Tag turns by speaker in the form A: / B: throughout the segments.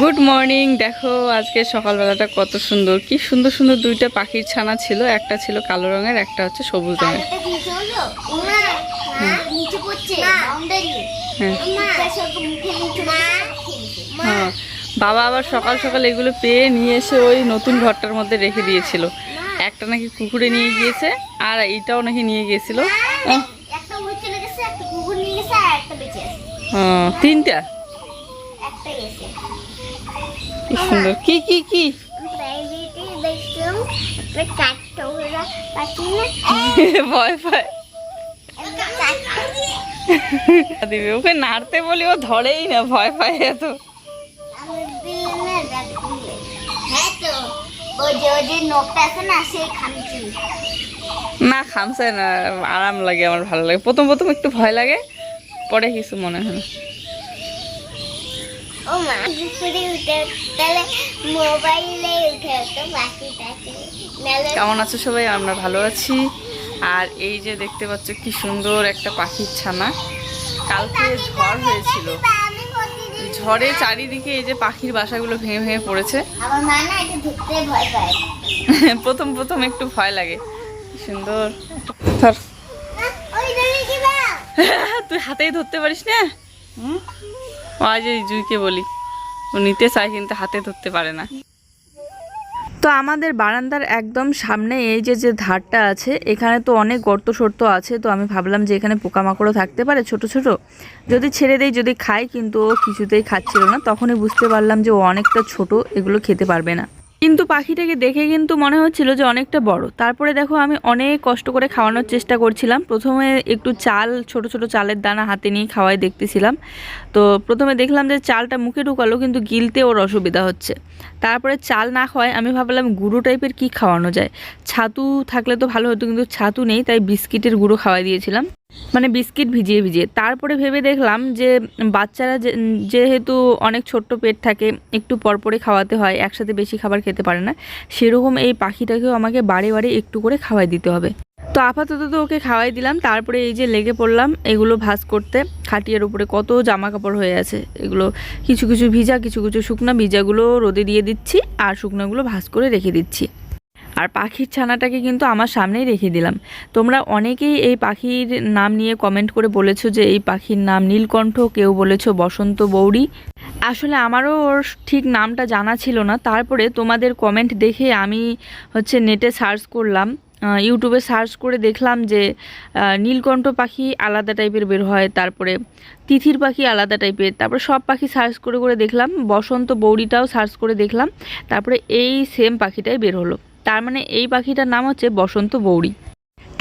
A: Good morning দেখো আজকে সকালবেলাটা কত সুন্দর। কি সুন্দর সুন্দর দুইটা পাখির ছানা ছিল একটা ছিল কালো রঙের একটা হচ্ছে সবুজ রঙের।
B: হ্যাঁ।
A: বাবা আবার সকাল সকাল এগুলো পেয়ে নিয়ে এসে ওই নতুন ঘরটার মধ্যে রেখে দিয়েছিল। একটা নাকি কুকুরে নিয়ে গিয়েছে আর এইটাও নাকি নিয়ে গিয়েছিল। আহ,
B: একটা উড়ে চলে গেছে একটা কুকুর নিয়ে গেছে আর একটা বেঁচে আছে।
A: আহ, তিনটা? কি সুন্দর। কি কি কি? ভয় দিবে ওকে নাড়তে বলি, ও ধরেই না, ভয় পায় এত।
B: না
A: খামসায় না, আরাম লাগে, আমার ভালো লাগে। প্রথম প্রথম একটু ভয় লাগে, পরে কিছু মনে হয় না।
B: ও মা। উঠে তাহলে মোবাইলে উঠে হতো বাকি টাকি
A: কেমন আছো সবাই? আমরা ভালো আছি। আর এই যে দেখতে পাচ্ছ কি সুন্দর একটা পাখির ছানা। কালকে ঝড় হয়েছিল। ঝড়ে চারিদিকে এই যে পাখির বাসাগুলো ভেঙে ভেঙে পড়েছে। প্রথম প্রথম একটু ভয় লাগে। সুন্দর। তুই হাতেই ধরতে পারিস না? হুম? আজ এই জুইকে বলি। ও নিতে চায়, কিন্তু হাতে ধরতে পারে না। তো আমাদের বারান্দার একদম সামনে এই যে যে ধারটা আছে, এখানে তো অনেক গর্ত সর্ত আছে, তো আমি ভাবলাম যে এখানে পোকামাকড়ও থাকতে পারে ছোট ছোট। যদি ছেড়ে দেই, যদি খায় কিন্তু ও কিছুতেই খাচ্ছিল না, তখনই বুঝতে পারলাম যে ও অনেকটা ছোট, এগুলো খেতে পারবে না। কিন্তু পাখিটাকে দেখে কিন্তু মনে হচ্ছিল যে অনেকটা বড়। তারপরে দেখো আমি অনেক কষ্ট করে খাওয়ানোর চেষ্টা করছিলাম। প্রথমে একটু চাল, ছোট ছোট চালের দানা হাতে নিয়ে খাওয়াই দেখতেছিলাম। তো প্রথমে দেখলাম যে চালটা মুখে ঢুকালো, কিন্তু গিলতে ওর অসুবিধা হচ্ছে। তারপরে চাল না খাওয়ায় আমি ভাবলাম গুঁড়ো টাইপের কি খাওয়ানো যায়? ছাতু থাকলে তো ভালো হতো, কিন্তু ছাতু নেই, তাই বিস্কিটের গুঁড়ো খাওয়াই দিয়েছিলাম। মানে বিস্কিট ভিজিয়ে ভিজিয়ে। তারপরে ভেবে দেখলাম যে বাচ্চারা যেহেতু অনেক ছোট্ট পেট থাকে, একটু পরপরে খাওয়াতে হয়, একসাথে বেশি খাবার খেতে পারে না, সেরকম এই পাখিটাকেও আমাকে বারে বারে একটু করে খাওয়াই দিতে হবে। তো আপাতত তো ওকে খাওয়াই দিলাম, তারপরে এই যে লেগে পড়লাম, এগুলো ভাজ করতে, খাটিয়ার উপরে কত জামা কাপড় হয়ে আছে, এগুলো কিছু কিছু ভিজা, কিছু কিছু শুকনা ভিজাগুলো রোদে দিয়ে দিচ্ছি, আর শুকনাগুলো ভাজ করে রেখে দিচ্ছি। আর পাখির ছানাটাকে কিন্তু আমার সামনেই রেখে দিলাম। তোমরা অনেকেই এই পাখির নাম নিয়ে কমেন্ট করে বলেছ যে এই পাখির নাম নীলকণ্ঠ, কেউ বলেছ বসন্ত বৌড়ি। আসলে আমারও ওর ঠিক নামটা জানা ছিল না। তারপরে তোমাদের কমেন্ট দেখে আমি হচ্ছে নেটে সার্চ করলাম। ইউটিউবে সার্চ করে দেখলাম যে নীলকণ্ঠ পাখি আলাদা টাইপের বের হয়, তারপরে তিথির পাখি আলাদা টাইপের তারপরে সব পাখি সার্চ করে করে দেখলাম, বসন্ত বৌড়িটাও সার্চ করে দেখলাম, তারপরে এই সেম পাখিটাই বের হলো। তার মানে এই পাখিটার নাম হচ্ছে বসন্ত বৌড়ি।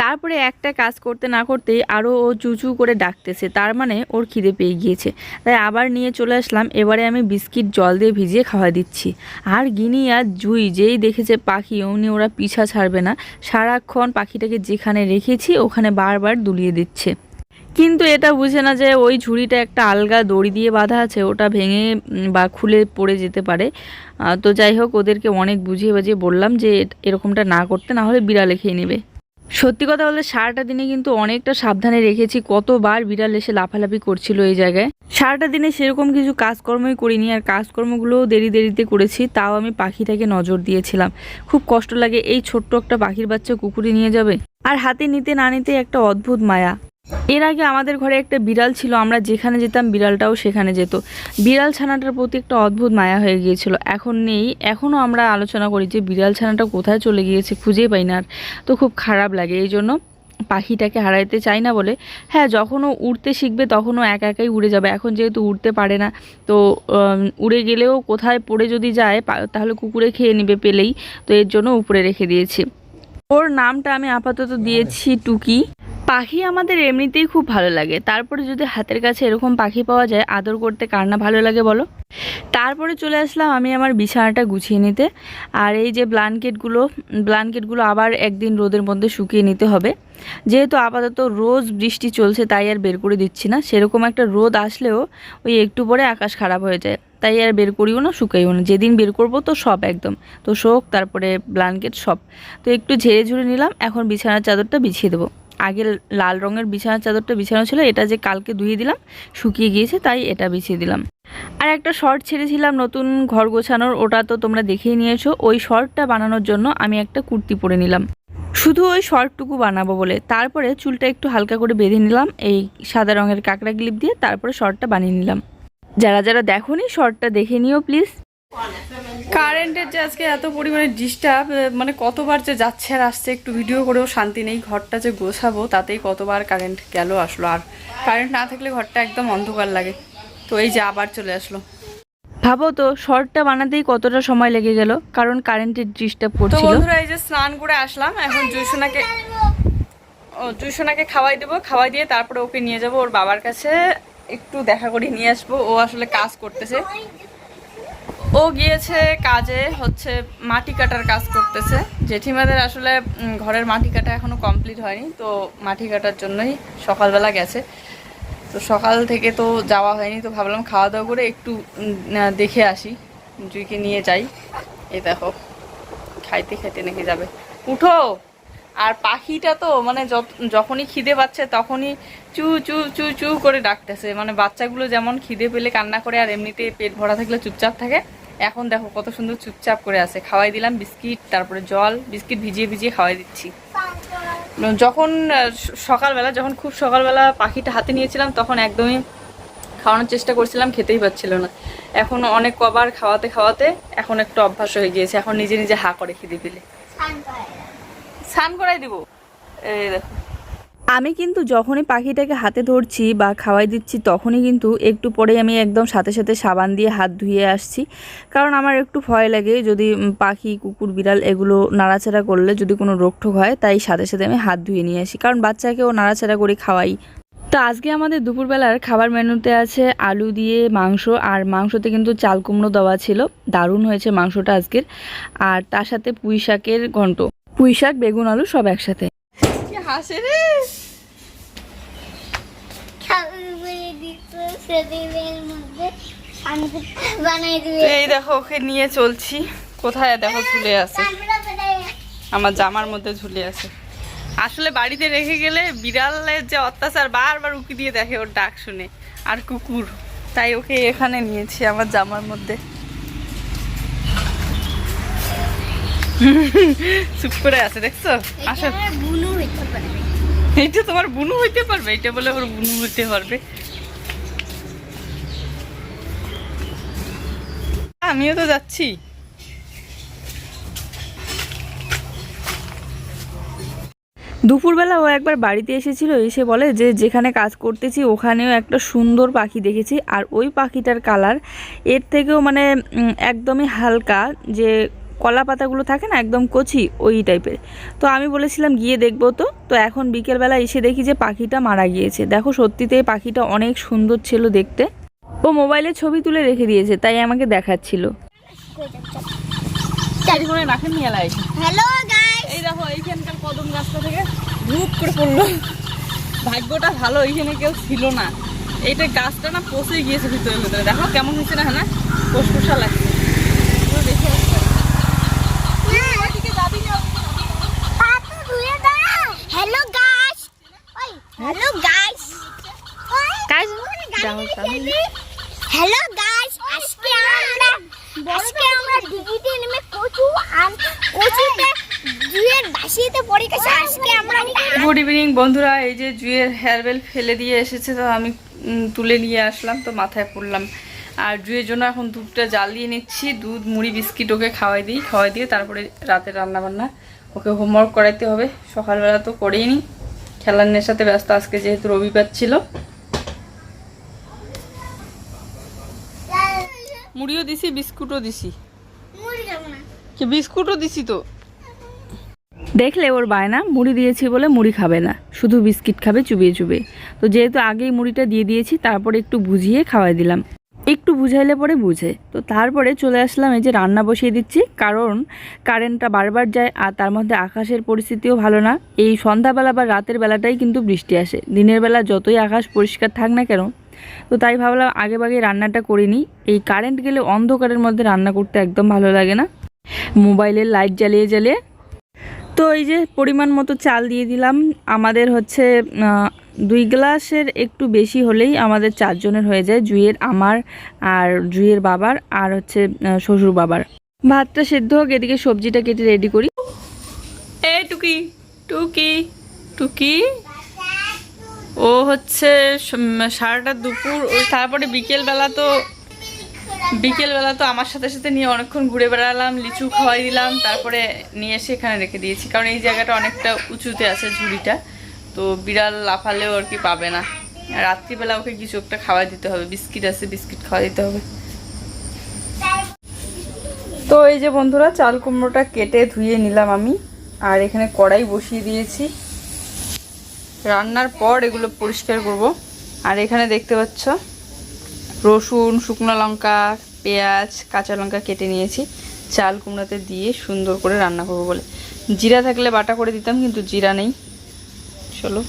A: তারপরে একটা কাজ করতে না করতেই আরও ও চুচু করে ডাকতেছে, তার মানে ওর খিদে পেয়ে গিয়েছে। তাই আবার নিয়ে চলে আসলাম, এবারে আমি বিস্কিট জল দিয়ে ভিজিয়ে খাওয়া দিচ্ছি। আর গিনি আর জুই যেই দেখেছে পাখি, অমনি ওরা পিছা ছাড়বে না। সারাক্ষণ পাখিটাকে যেখানে রেখেছি, ওখানে বারবার দুলিয়ে দিচ্ছে। কিন্তু এটা বুঝে না যে ওই ঝুড়িটা একটা আলগা দড়ি দিয়ে বাঁধা আছে, ওটা ভেঙে বা খুলে পড়ে যেতে পারে। তো যাই হোক, ওদেরকে অনেক বুঝিয়ে বাজিয়ে বললাম যে এরকমটা না করতে, না হলে বিড়ালে খেয়ে নেবে। সত্যি কথা বলতে, সারাটা দিনে কিন্তু অনেকটা সাবধানে রেখেছি, কতবার বিড়াল এসে লাফালাফি করছিল এই জায়গায়। সারাটা দিনে সেরকম কিছু কাজকর্মই করিনি, আর কাজকর্মগুলোও দেরি দেরিতে করেছি, তাও আমি পাখিটাকে নজর দিয়েছিলাম। খুব কষ্ট লাগে, এই ছোট্ট একটা পাখির বাচ্চা কুকুরে নিয়ে যাবে। আর হাতে নিতে না নিতে একটা অদ্ভুত মায়া। এর আগে আমাদের ঘরে একটা বিড়াল ছিল, আমরা যেখানে যেতাম বিড়ালটাও সেখানে যেত। বিড়াল ছানাটার প্রতি একটা অদ্ভুত মায়া হয়ে গিয়েছিল। এখন নেই, এখনও আমরা আলোচনা করি যে বিড়াল ছানাটা কোথায় চলে গিয়েছে খুঁজে পাই না আর। তো খুব খারাপ লাগে, এই জন্য পাখিটাকে হারাইতে চাই না বলে হ্যাঁ যখনও উড়তে শিখবে তখনও একা একাই উড়ে যাবে। এখন যেহেতু উড়তে পারে না, তো উড়ে গেলেও কোথায় পড়ে যদি যায় তাহলে কুকুরে খেয়ে নেবে পেলেই। তো এর জন্য উপরে রেখে দিয়েছি। ওর নামটা আমি আপাতত দিয়েছি টুকি। পাখি আমাদের এমনিতেই খুব ভালো লাগে। তারপরে যদি হাতের কাছে এরকম পাখি পাওয়া যায়, আদর করতে কার না ভালো লাগে বলো? তারপরে চলে আসলাম আমি আমার বিছানাটা গুছিয়ে নিতে। আর এই যে ব্ল্যাঙ্কেটগুলো ব্ল্যাঙ্কেটগুলো আবার একদিন রোদের মধ্যে শুকিয়ে নিতে হবে। যেহেতু আপাতত রোজ বৃষ্টি চলছে, তাই আর বের করে দিচ্ছি না। সেরকম একটা রোদ আসলেও ওই একটু পরে আকাশ খারাপ হয়ে যায়। তাই আর বের করিও না, শুকাইও না। যেদিন বের করব তো সব একদম। তো শোক, তারপরে ব্ল্যাঙ্কেট সব। তো একটু ঝেড়ে ঝুড়ে নিলাম, এখন বিছানার চাদরটা বিছিয়ে দেবো। আগে লাল রঙের বিছানার চাদরটা বিছানো ছিল, এটা যে কালকে ধুয়ে দিলাম, শুকিয়ে গিয়েছে, তাই এটা বিছিয়ে দিলাম। আর একটা শর্ট ছেড়েছিলাম, নতুন ঘর গোছানোর, ওটা তো তোমরা দেখেই নিয়েছো। ওই শর্টটা বানানোর জন্য আমি একটা কুর্তি পরে নিলাম। শুধু ওই শর্টটুকু বানাবো বলে। তারপরে চুলটা একটু হালকা করে বেঁধে নিলাম, এই সাদা রঙের কাঁকড়া ক্লিপ দিয়ে, তারপরে শর্টটা বানিয়ে নিলাম। যারা যারা দেখোনি, শর্টটা দেখে নিও, প্লিজ। কারেন্টের যে আজকে এত পরিমাণে ডিস্টার্ব মানে কতবার যে যাচ্ছে আর আসছে একটু ভিডিও করেও শান্তি নেই ঘরটা যে গোছাবো তাতেই কতবার কারেন্ট গেল আসলো। আর কারেন্ট না থাকলে ঘরটা একদম অন্ধকার লাগে। তো এই যে আবার চলে আসলো। ভাবো তো শর্টটা বানাতেই কতটা সময় লেগে গেল কারণ কারেন্টের ডিস্টার্ব করছিল। তো বন্ধুরা এই যে স্নান করে আসলাম এখন জুসোনাকে ও জুসোনাকে খাওয়াই দেবো খাওয়াই দিয়ে তারপরে ওকে নিয়ে যাব ওর বাবার কাছে একটু দেখা করে নিয়ে আসব ও আসলে কাজ করতেছে। ও গিয়েছে কাজে, হচ্ছে মাটি কাটার কাজ করতেছে। জেঠিমাদের আসলে ঘরের মাটি কাটা এখনও কমপ্লিট হয়নি, তো মাটি কাটার জন্যই সকালবেলা গেছে। তো সকাল থেকে তো যাওয়া হয়নি, তো ভাবলাম খাওয়া দাওয়া করে একটু দেখে আসি। জুইকে নিয়ে যাই। এ দেখো, খাইতে খাইতে নাকি যাবে। উঠো! আর পাখিটা তো মানে যখনই খিদে পাচ্ছে তখনই চু চু চু চু করে ডাকতেছে। মানে বাচ্চাগুলো যেমন খিদে পেলে কান্না করে, আর এমনিতে পেট ভরা থাকলে চুপচাপ থাকে এখন দেখো কত সুন্দর চুপচাপ করে আছে। খাওয়াই দিলাম, বিস্কিট, তারপরে জল, বিস্কিট ভিজিয়ে ভিজিয়ে খাওয়াই দিচ্ছি। যখন সকালবেলা, যখন খুব সকালবেলা পাখিটা হাতে নিয়েছিলাম, তখন একদমই খাওয়ানোর চেষ্টা করছিলাম, খেতেই পাচ্ছিল না। এখন অনেক কবার খাওয়াতে খাওয়াতে এখন একটু অভ্যাস হয়ে গিয়েছে, এখন নিজে নিজে হা করে খিদে পেলে। স্নান করাই দিব। এই দেখো। আমি কিন্তু যখনই পাখিটাকে হাতে ধরছি বা খাওয়াই দিচ্ছি, তখনই কিন্তু একটু পরে আমি একদম সাথে সাথে সাবান দিয়ে হাত ধুয়ে আসছি। কারণ আমার একটু ভয় লাগে যদি পাখি, কুকুর, বিড়াল এগুলো নাড়াচাড়া করলে যদি কোনো রোগটোক হয়, তাই সাথে সাথে আমি হাত ধুয়ে নিয়ে আসি। কারণ বাচ্চাকেও নাড়াচাড়া করে খাওয়াই। তো আজকে আমাদের দুপুরবেলার খাবার মেনুতে আছে আলু দিয়ে মাংস, আর মাংসতে কিন্তু চাল কুমড়ো দেওয়া ছিল। দারুণ হয়েছে মাংসটা আজকের। আর তার সাথে পুঁই শাকের ঘন্ট। পুঁই শাক বেগুন, আলু সব একসাথে। হাসে রে। এই দেখো, ওকে নিয়ে চলছি। কোথায়? দেখো, ঝুলে আছে। আমার জামার মধ্যে ঝুলে আছে। আসলে বাড়িতে রেখে গেলে বিড়ালের যে অত্যাচার বারবার উকি দিয়ে দেখে ওর ডাক শুনে। আর কুকুর। তাই ওকে এখানে নিয়েছি আমার জামার মধ্যে। চুপ করে আছে দেখছ? আসো।
B: বুনু হইতে পারবে
A: এইটা তোমার বুনু হইতে পারবে? এটা বলে ওর বুনু হইতে পারবে। আমিও তো যাচ্ছি। দুপুরবেলা ও একবার বাড়িতে এসেছিল এসে বলে যে যেখানে কাজ করতেছি ওখানেও একটা সুন্দর পাখি দেখেছি। আর ওই পাখিটার কালারের থেকেও মানে একদমই হালকা যে কলা পাতাগুলো থাকে না একদম কচি ওই টাইপের তো আমি বলেছিলাম গিয়ে দেখব তো। তো এখন বিকেলবেলা এসে দেখি যে পাখিটা মারা গিয়েছে। দেখো সত্যিতে পাখিটা অনেক সুন্দর ছিল দেখতে। ও মোবাইলে ছবি তুলে রেখে দিয়েছে তাই আমাকে দেখাচ্ছিল।
B: হ্যালো
A: এই দেখো এইখানকার কদম গাছটা থেকে ধূপ করে পড়ল। ভাগ্যটা ভালো এইখানে কেউ ছিল না। এইটা গাছটা না পচে গিয়েছে ভিতরে ভিতরে। দেখো কেমন হয়েছে না হ্যাঁ? পোষপোষা লাগছে পুরো দেখে আসতে পারি। ওইদিকে যাবি না,
B: পাপা ঘুরে দাঁড়াও হ্যালো গাইস ওই হ্যালো গাইস
A: কাজ যাও, যাও।
B: হ্যালো গাইস আজকে আমরা আজকে আমরা দিঘিতে নেমে কচু আর কচুতে জুয়ের বাসিতে পড়ে গেছে। আজকে আমরা
A: গুড ইভিনিং বন্ধুরা এই যে জুয়ের হেয়ারবেল ফেলে দিয়ে এসেছে তো আমি তুলে নিয়ে আসলাম তো মাথায় পড়লাম। আর জুয়ের জন্য এখন দুধটা জ্বালিয়ে নিচ্ছি দুধ মুড়ি বিস্কিট ওকে খাওয়াই দিই খাওয়াই দিয়ে তারপরে রাতে রান্না বান্না ওকে হোমওয়ার্ক করাইতে হবে সকালবেলা তো করেই নি খেলার নেশাতে ব্যস্ত আজকে যেহেতু রবিবার ছিল। মুড়িও দিছি বিস্কুটও দিছি।
B: মুড়ি খাব না।
A: কি বিস্কুটও দিছি তো? দেখলে ওর বায়না মুড়ি দিয়েছি বলে মুড়ি খাবে না। শুধু বিস্কিট খাবে চুবিয়ে চুবিয়ে। তো যেহেতু আগেই মুড়িটা দিয়ে দিয়েছি তারপরে একটু বুঝিয়ে খাওয়াই দিলাম। একটু বুঝাইলে পরে বুঝে। তো তারপরে চলে আসলাম এই যে রান্না বসিয়ে দিচ্ছি। কারণ কারেন্টটা বারবার যায় আর তার মধ্যে আকাশের পরিস্থিতিও ভালো না। এই সন্ধ্যাবেলা বা রাতের বেলাটাই কিন্তু বৃষ্টি আসে। দিনের বেলা যতই আকাশ পরিষ্কার থাক না কেন তো তাই ভাবলাম আগে ভাগে রান্নাটা করিনি। এই কারেন্ট গেলে অন্ধকারের মধ্যে রান্না করতে একদম ভালো লাগে না। মোবাইলের লাইট জ্বালিয়ে জ্বালিয়ে। তো এই যে পরিমাণ মতো চাল দিয়ে দিলাম। আমাদের হচ্ছে দুই গ্লাসের একটু বেশি হলেই আমাদের চারজনের হয়ে যায়, জুইয়ের আমার আর জুইয়ের বাবার আর হচ্ছে শ্বশুর বাবার। ভাতটা সেদ্ধ হোক, এদিকে সবজিটা কেটে রেডি করি। এ টুকি টুকি টুকি। ও হচ্ছে সারাটা দুপুর ওই তারপরে বিকেলবেলা তো বিকেলবেলা তো আমার সাথে সাথে নিয়ে অনেকক্ষণ ঘুরে বেড়ালাম, লিচু খাওয়াই দিলাম, তারপরে নিয়ে এসে এখানে রেখে দিয়েছি। কারণ এই জায়গাটা অনেকটা উঁচুতে আছে ঝুড়িটা, তো বিড়াল লাফালেও আর কি পাবে না। রাত্রিবেলা ওকে কিছু একটা খাওয়াই দিতে হবে, বিস্কিট আছে, বিস্কিট খাওয়াই দিতে হবে। তো এই যে বন্ধুরা, চাল কুমড়োটা কেটে ধুয়ে নিলাম আমি, আর এখানে কড়াই বসিয়ে দিয়েছি। রান্নার পর এগুলো পরিষ্কার করব। আর এখানে দেখতে পাচ্ছ, রসুন, শুকনো লঙ্কা, পেঁয়াজ, কাঁচা লঙ্কা কেটে নিয়েছি। চাল কুমড়াতে দিয়ে সুন্দর করে রান্না করব বলে। জিরা থাকলে বাটা করে দিতাম, কিন্তু জিরা নেই। চলো।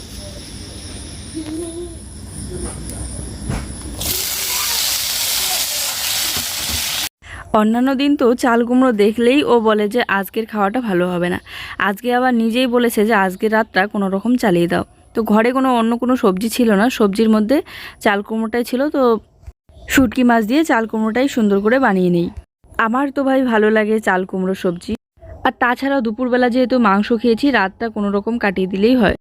A: অন্যান্য দিন তো চাল কুমড়ো দেখলেই ও বলে যে, আজকের খাওয়াটা ভালো হবে না। আজকে আবার নিজেই বলেছে যে, আজকের রাতটা কোনো রকম চালিয়ে দাও। তো ঘরে কোনো অন্য কোনো সবজি ছিল না। সবজির মধ্যে চাল কুমড়োটাই ছিল, তো শুটকি মাছ দিয়ে চাল কুমড়োটাই সুন্দর করে বানিয়ে নিই। আমার তো ভাই ভালো লাগে চাল কুমড়ো সবজি। আর তাছাড়াও দুপুরবেলা যেহেতু মাংস খেয়েছি, রাতটা কোনো রকম কাটিয়ে দিলেই হয়।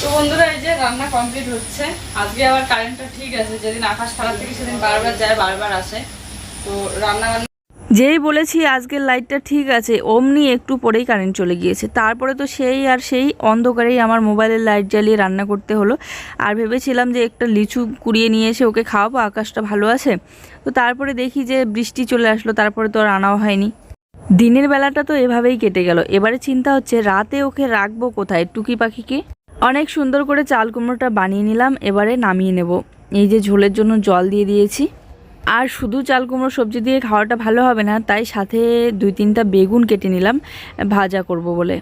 A: তো বন্ধুরা, এই যে রান্না কমপ্লিট হচ্ছে। আজকে আবার কারেন্টটা ঠিক আছে, যেদিন আকাশ খারাপ থেকে সেদিন বারবার যায়, বারবার আসে। তো রান্না যেই বলেছি আজকের লাইটটা ঠিক আছে, অমনি একটু পরেই কারেন্ট চলে গিয়েছে। তারপরে তো সেই আর সেই অন্ধকারেই আমার মোবাইলের লাইট জ্বালিয়ে রান্না করতে হলো। আর ভেবেছিলাম যে একটা লিচু কুড়িয়ে নিয়ে এসে ওকে খাওয়াবো, আকাশটা ভালো আছে। তো তারপরে দেখি যে বৃষ্টি চলে আসলো, তারপরে তো আর আনাও হয়নি। দিনের বেলাটা তো এভাবেই কেটে গেল। এবারে চিন্তা হচ্ছে, রাতে ওকে রাখব কোথায়? টুকি পাখিকে অনেক সুন্দর করে চাল কুমড়োটা বানিয়ে নিলাম, এবারে নামিয়ে নেব। এই যে ঝোলের জন্য জল দিয়ে দিয়েছি। আর শুধু চাল কুমড়ো সবজি দিয়ে খাওয়াটা ভালো হবে না, তাই সাথে দুই তিনটা বেগুন কেটে নিলাম, ভাজা করব বলে।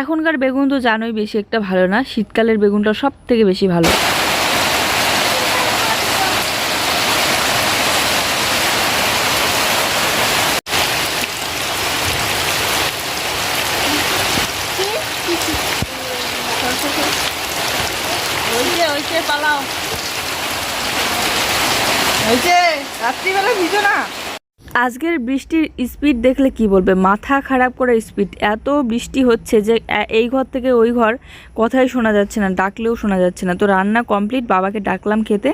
A: এখনকার বেগুন তো জানোই বেশি একটা ভালো না, শীতকালের বেগুনটা সব থেকে বেশি ভালো ওইছে ওইছে পালাও ওইছে রাত্রিবেলা ভিজো না আজকের বৃষ্টির স্পিড দেখলে কি বলবে? মাথা খারাপ করে স্পিড। এত বৃষ্টি হচ্ছে যে এই ঘর থেকে ওই ঘর কথাই শোনা যাচ্ছে না, ডাকলেও শোনা যাচ্ছে না। তো রান্না কমপ্লিট, বাবাকে ডাকলাম খেতে।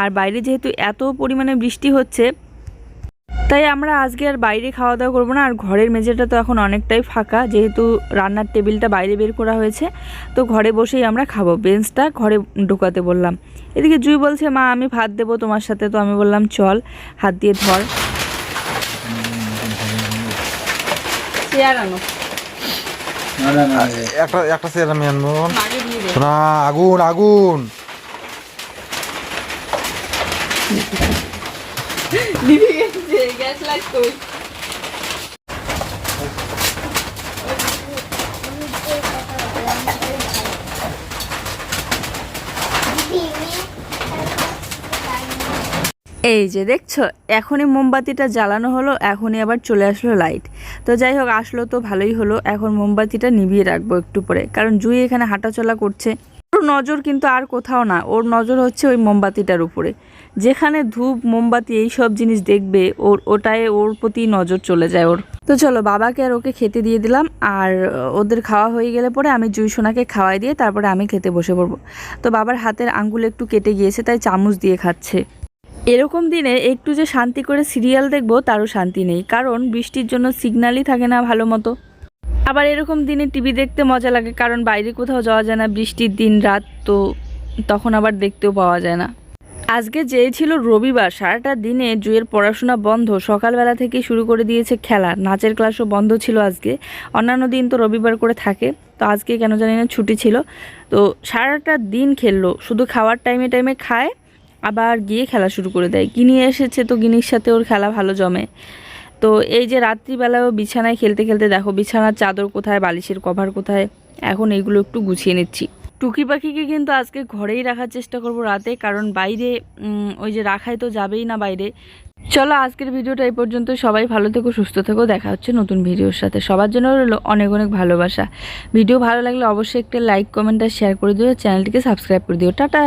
A: আর বাইরে যেহেতু এত পরিমাণে বৃষ্টি হচ্ছে, তাই আমরা আজকে আর বাইরে খাওয়া দাওয়া করব না। আর ঘরের মেঝেটা তো এখন অনেকটাই ফাঁকা, যেহেতু রান্নার টেবিলটা বাইরে বের করা হয়েছে। তো ঘরে বসেই আমরা খাব। বেঞ্চটা ঘরে ঢোকাতে বললাম। এদিকে জুই বলছে, মা, আমি ভাত দেবো তোমার সাথে। তো আমি বললাম, চল, হাত দিয়ে ধর। চেয়ার আনো
C: একটা একটা চেয়ার আমি আনব। আগুন আগুন।
A: দিদি গ্যাস লাগতো এই যে দেখছ, এখনই মোমবাতিটা জ্বালানো হলো, এখনই আবার চলে আসলো লাইট তো যাই হোক, আসলো তো ভালোই হলো, এখন মোমবাতিটা নিভিয়ে রাখব একটু পরে, কারণ জুই এখানে হাঁটাচলা করছে। ওর নজর কিন্তু আর কোথাও না, ওর নজর হচ্ছে ওই মোমবাতিটার উপরে। যেখানে ধূপ, মোমবাতি এই সব জিনিস দেখবে, ওর ওটায় ওর প্রতি নজর চলে যায় ওর। তো চলো, বাবাকে আর ওকে খেতে দিয়ে দিলাম, আর ওদের খাওয়া হয়ে গেলে পরে আমি জুই সোনাকে খাওয়াই দিয়ে তারপরে আমি খেতে বসে পড়ব। তো বাবার হাতের আঙ্গুল একটু কেটে গিয়েছে, তাই চামচ দিয়ে খাচ্ছে। এরকম দিনে একটু যে শান্তি করে সিরিয়াল দেখব, তারও শান্তি নেই। কারণ বৃষ্টির জন্য সিগন্যালই থাকে না ভালো মতো। আবার এরকম দিনে টিভি দেখতে মজা লাগে, কারণ বাইরে কোথাও যাওয়া যায় না। বৃষ্টির দিন, রাত তো তখন আবার দেখতেও পাওয়া যায় না। আজকে যেই ছিল রবিবার, সারাটা দিনে জুয়ের পড়াশোনা বন্ধ। সকালবেলা থেকে শুরু করে দিয়েছে খেলা। নাচের ক্লাসও বন্ধ ছিল আজকে। অন্যান্য দিন তো রবিবার করে থাকে। তো আজকে কেন জানি না ছুটি ছিল। তো সারাটা দিন খেললো। শুধু খাওয়ার টাইমে টাইমে খায় আবার গিয়ে খেলা শুরু করে দেয়। গিনি এসেছে তো গিনির সাথে ওর খেলা ভালো জমে। তো এই যে রাত্রিবেলাও বিছানায় খেলতে খেলতে দেখো, বিছানার চাদর কোথায়, বালিশের কভার কোথায়? এখন এইগুলো একটু গুছিয়ে নিচ্ছি। টুকি পাখিকে কিন্তু আজকে ঘরেই রাখার চেষ্টা করব রাতে, কারণ বাইরে ওই যে রাখায় তো যাবেই না বাইরে। চলো আজকের ভিডিওটা এই পর্যন্ত। সবাই ভালো থেকো, সুস্থ থেকো। দেখা হচ্ছে নতুন ভিডিওর সাথে। সবার জন্য অনেক অনেক ভালোবাসা। ভিডিও ভালো লাগলে অবশ্যই একটা লাইক, কমেন্ট আর শেয়ার করে দিও। চ্যানেলটিকে সাবস্ক্রাইব করে দিও। টাটা!